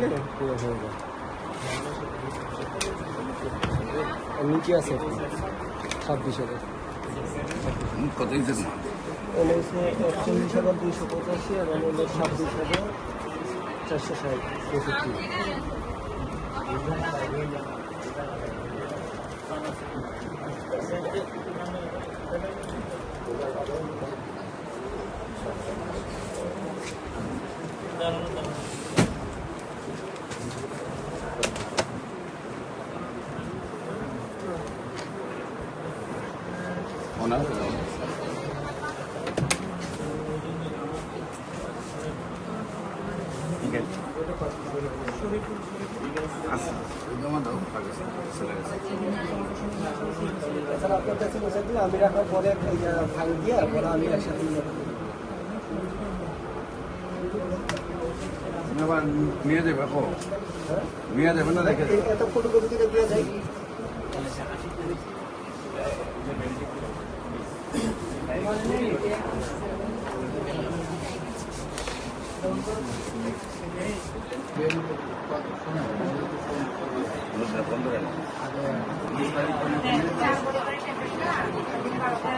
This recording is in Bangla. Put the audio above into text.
দিলে পুরো হয়ে যায় নিচে আছে। ছাব্বিশ হাজার। কত ইঞ্চের মাল হচ্ছে একচল্লিশ হাজার দুইশো পঁচাশি আর হলো ছাব্বিশ হাজার চারশো ষাট পঁয়ষট্টি। দিলে আমি রাখার পরে ভাগ দিয়ে? আমি একসাথে আবার নিয়ে যাবে কো নিয়ে যাবে না দেখে এত করে দেওয়া যায় No se